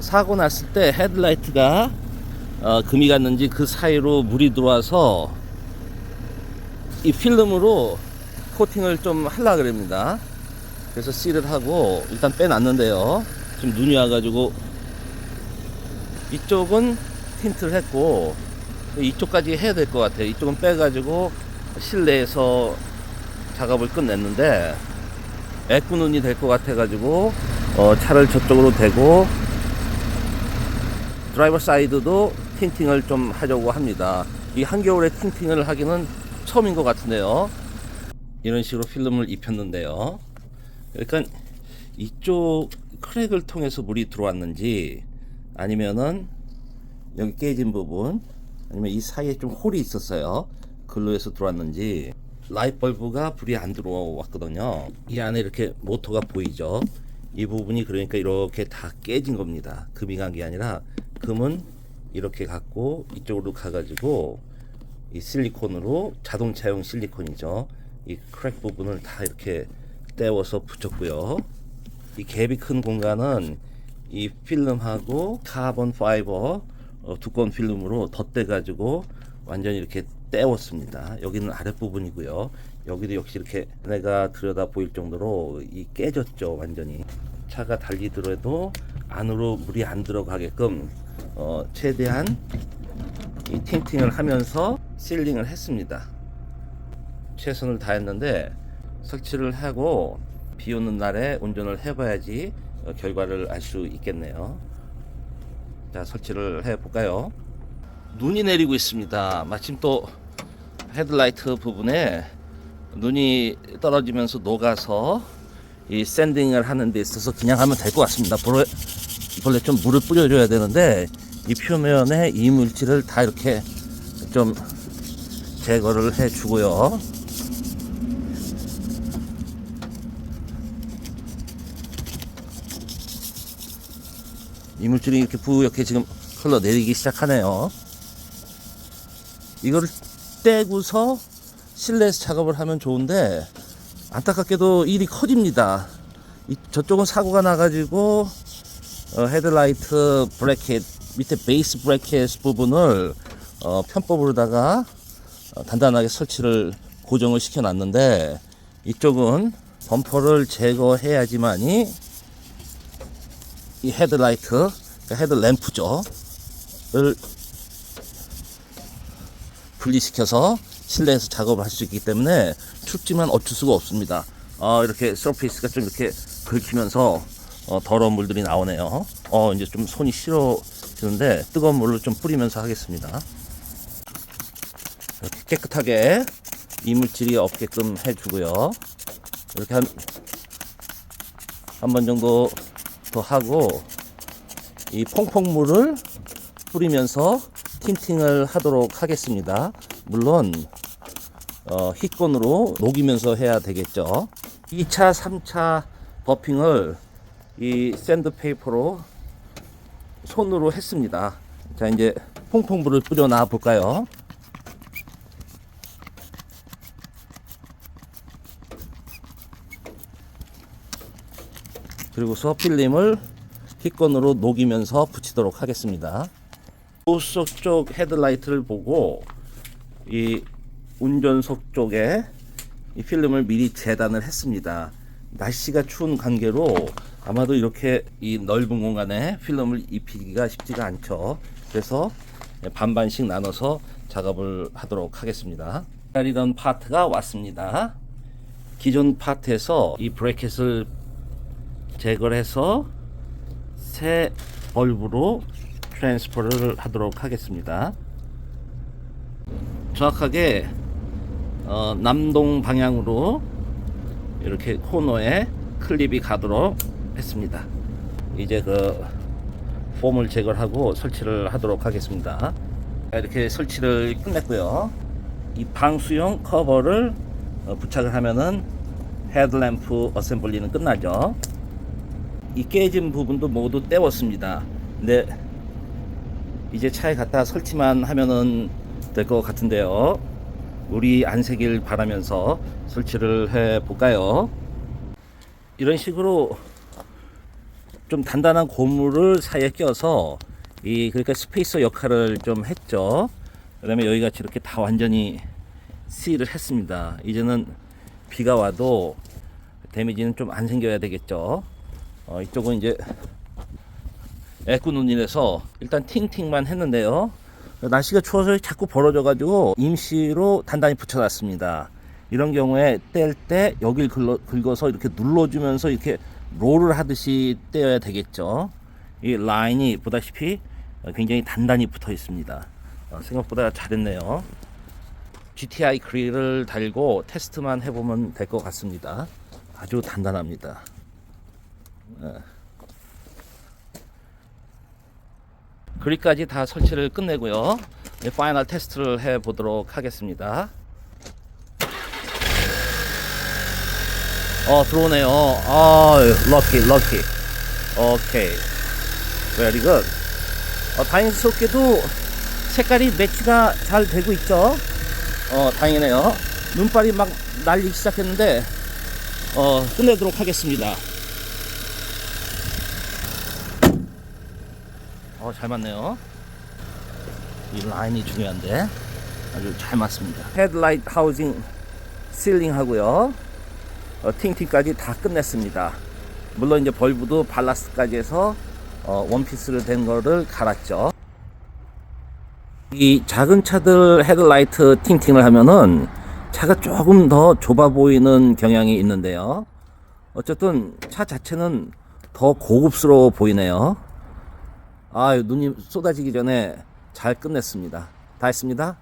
사고 났을 때 헤드라이트가 어, 금이 갔는지 그 사이로 물이 들어와서 이 필름으로 코팅을 좀 하려 그럽니다. 그래서 실을 하고 일단 빼놨는데요. 지금 눈이 와가지고 이쪽은 틴트를 했고 이쪽까지 해야 될 것 같아요. 이쪽은 빼가지고 실내에서 작업을 끝냈는데 애꾸눈이 될 것 같아가지고 어, 차를 저쪽으로 대고 드라이버 사이드도 틴팅을 좀 하려고 합니다. 이 한겨울에 틴팅을 하기는 처음인 것 같은데요. 이런 식으로 필름을 입혔는데요. 그러니까 이쪽 크랙을 통해서 물이 들어왔는지 아니면은 여기 깨진 부분 아니면 이 사이에 좀 홀이 있었어요. 글로에서 들어왔는지 라이트 벌브가 불이 안 들어왔거든요. 이 안에 이렇게 모터가 보이죠. 이 부분이 그러니까 이렇게 다 깨진 겁니다. 금이 간 게 아니라 금은 이렇게 갖고 이쪽으로 가가지고 이 실리콘으로 자동차용 실리콘이죠. 이 크랙 부분을 다 이렇게 떼워서 붙였고요. 이 갭이 큰 공간은 이 필름하고 카본 파이버 어, 두꺼운 필름으로 덧대 가지고 완전히 이렇게 떼웠습니다. 여기는 아랫부분이고요. 여기도 역시 이렇게 내가 들여다 보일 정도로 이 깨졌죠. 완전히. 차가 달리더라도 안으로 물이 안 들어가게끔 어, 최대한 이 틴팅을 하면서 실링을 했습니다. 최선을 다했는데 설치를 하고 비 오는 날에 운전을 해봐야지 어, 결과를 알 수 있겠네요. 자 설치를 해 볼까요? 눈이 내리고 있습니다. 마침 또 헤드라이트 부분에 눈이 떨어지면서 녹아서 이 샌딩을 하는 데 있어서 그냥 하면 될 것 같습니다. 원래 좀 물을 뿌려줘야 되는데 이 표면에 이물질을 다 이렇게 좀 제거를 해 주고요. 이물질이 이렇게 부옇게 지금 흘러내리기 시작하네요. 이거를 떼고서 실내에서 작업을 하면 좋은데 안타깝게도 일이 커집니다. 이, 저쪽은 사고가 나가지고 어, 헤드라이트 브래켓 밑에 베이스 브래켓 부분을 어, 편법으로다가 어, 단단하게 설치를 고정을 시켜 놨는데 이쪽은 범퍼를 제거해야지만이 이 헤드라이트, 그러니까 헤드램프죠. 를 분리시켜서 실내에서 작업을 할 수 있기 때문에 춥지만 어쩔 수가 없습니다. 어, 이렇게 서페이스가 좀 이렇게 긁히면서 어, 더러운 물들이 나오네요. 어, 이제 좀 손이 싫어 지는데 뜨거운 물로 좀 뿌리면서 하겠습니다. 이렇게 깨끗하게 이물질이 없게끔 해주고요. 이렇게 한, 한 번 정도 더 하고 이 퐁퐁물을 뿌리면서 틴팅을 하도록 하겠습니다. 물론 어, 히건으로 녹이면서 해야 되겠죠. 2차, 3차 버핑을 이 샌드페이퍼로 손으로 했습니다. 자, 이제 퐁퐁 물을 뿌려 놔 볼까요? 그리고 서 필름을 히건으로 녹이면서 붙이도록 하겠습니다. 우석 쪽 헤드라이트를 보고 이 운전석 쪽에 이 필름을 미리 재단을 했습니다. 날씨가 추운 관계로 아마도 이렇게 이 넓은 공간에 필름을 입히기가 쉽지가 않죠. 그래서 반반씩 나눠서 작업을 하도록 하겠습니다. 기다리던 파트가 왔습니다. 기존 파트에서 이 브레켓을 제거를 해서 새 벌브로 트랜스퍼를 하도록 하겠습니다. 정확하게 어, 남동 방향으로 이렇게 코너에 클립이 가도록 했습니다. 이제 그 폼을 제거하고 설치를 하도록 하겠습니다. 이렇게 설치를 끝냈고요. 이 방수용 커버를 어, 부착을 하면은 헤드램프 어셈블리는 끝나죠. 이 깨진 부분도 모두 떼웠습니다. 근데 이제 차에 갖다 설치만 하면은 될 것 같은데요. 우리 안 새길 바라면서 설치를 해 볼까요? 이런 식으로 좀 단단한 고무를 사이에 껴서 이 그러니까 스페이서 역할을 좀 했죠. 그다음에 여기 같이 이렇게 다 완전히 시를 했습니다. 이제는 비가 와도 데미지는 좀 안 생겨야 되겠죠. 어, 이쪽은 이제 눈이라서 일단 팅팅만 했는데요. 날씨가 추워서 자꾸 벌어져가지고 임시로 단단히 붙여놨습니다. 이런 경우에 뗄 때 여길 긁어, 긁어서 이렇게 눌러주면서 이렇게 롤을 하듯이 떼어야 되겠죠. 이 라인이 보다시피 굉장히 단단히 붙어 있습니다. 어, 생각보다 잘했네요. GTI 그릴을 달고 테스트만 해보면 될 것 같습니다. 아주 단단합니다. 그릴까지 다 설치를 끝내고요. 이제 파이널 테스트를 해 보도록 하겠습니다. 어 들어오네요. 아 럭키 럭키. 오케이. 베리 굿. 어, 다행스럽게도 색깔이 매치가 잘 되고 있죠. 어 다행이네요. 눈발이 막 날리기 시작했는데 어 끝내도록 하겠습니다. 어, 잘 맞네요. 이 라인이 중요한데 아주 잘 맞습니다. 헤드라이트 하우징 실링 하고요. 어, 팅팅까지 다 끝냈습니다. 물론 이제 벌브도 발라스까지 해서 어, 원피스를 된 거를 갈았죠. 이 작은 차들 헤드라이트 팅팅을 하면은 차가 조금 더 좁아 보이는 경향이 있는데요. 어쨌든 차 자체는 더 고급스러워 보이네요. 아, 눈이 쏟아지기 전에 잘 끝냈습니다. 다 했습니다.